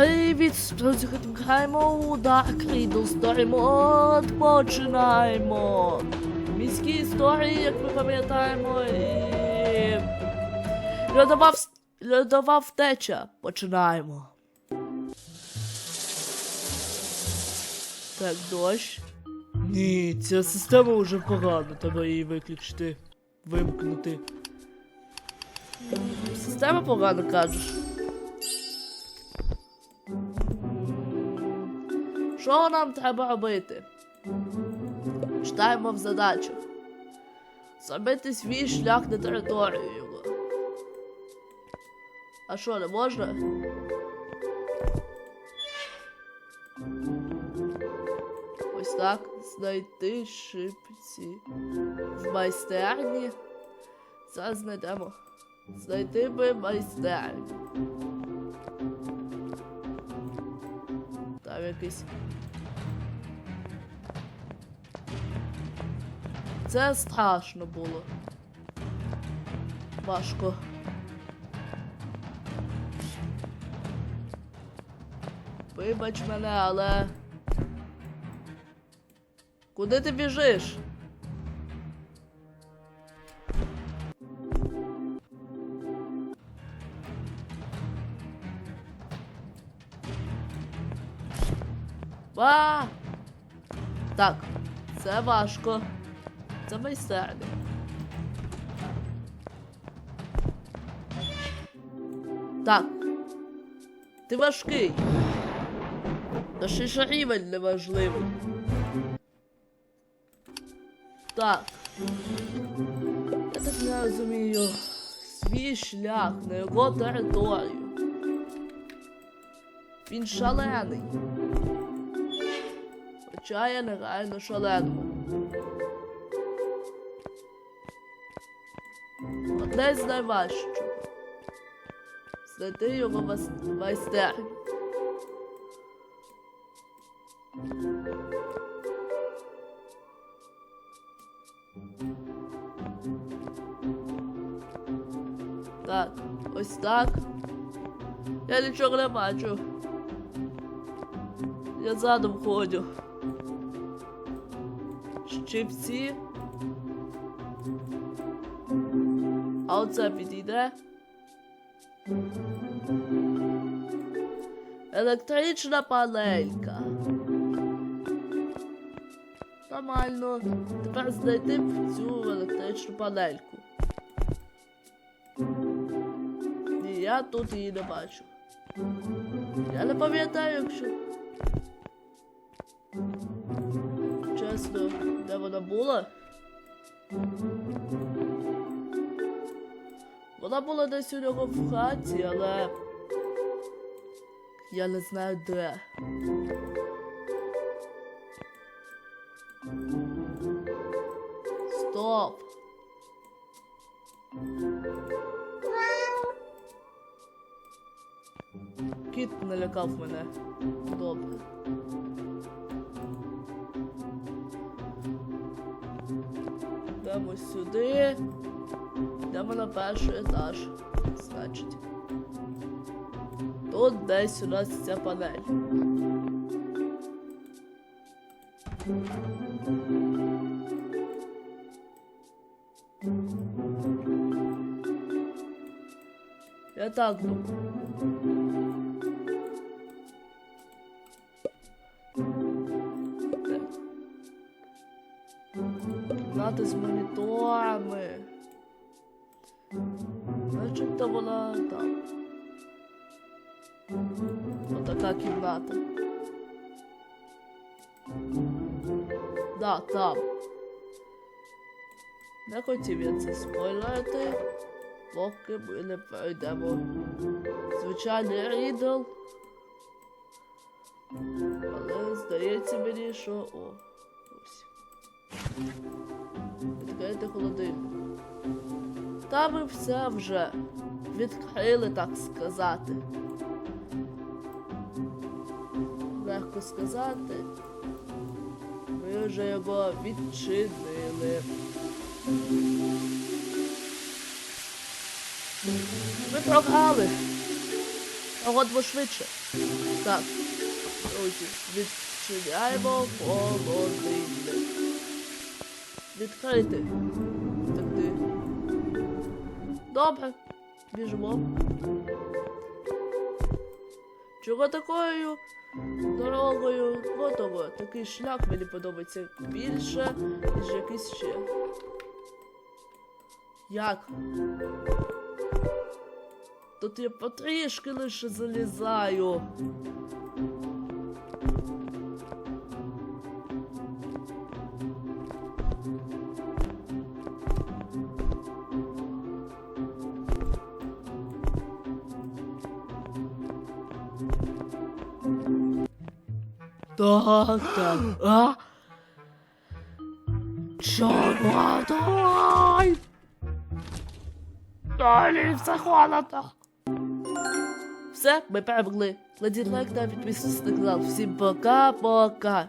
Привіт, спостерігаємо удар Крідлс Даймонд. Починаємо. Міські історії, як ми пам'ятаємо, і. Льодова, льодова втеча. Починаємо. Так, дощ. Ні, ця система вже погана, треба її виключити. Вимкнути. Система погана, кажеш. Що нам треба робити? Читаємо в задачах. Зробити свій шлях на територію. А що, не можна? Ось так. Знайти шипці в майстерні. Зараз знайдемо. Знайти би майстерню. Якийсь. Це страшно було. Важко. Вибач мене, але. Куди ти біжиш? Ба! Так, це важко. Це майстерня. Так. Ти важкий. Та ще ж рівень неважливий. Так. Я так не розумію. Свій шлях на його територію. Він шалений. Я нереально шаленому. Одне з найважчого. Знайти його майстерню. Так, ось так. Я нічого не бачу. Я задом ходжу. Щипці. А оце підійде. Електрична панелька. Нормально. Тепер знайти цю електричну панельку. Ні, я тут її не бачу. Я не пам'ятаю, якщо. Була? Вона була десь у нього в хаті, але. Я не знаю де. Стоп. Кіт налякав мене. Добре. Йдемо сюди. Йдемо на перший етаж. Значить. Тут десь у нас ця панель. Я так думаю. Кімната з моніторами. Начебто вона там. Отака кімната. Да, там. Не хотів я це спойлерити, поки ми не пройдемо. Звичайний рідл. Але здається мені, що. О. Відкрити холодильник. Та ми все вже відкрили, так сказати. Легко сказати. Ми вже його відчинили. Ми програли. Бо швидше. Так. Друзі, відчиняємо холодильник. Відкрити. Втекти. Добре. Біжимо. Чого такою дорогою готово? Такий шлях мені подобається більше, ніж якийсь ще. Як? Тут я потрішки лише залізаю. А? Чого? Давай! Далі все холодно. Все, ми перемогли. Леді лайк та підписуйтесь на канал. Всім пока-пока.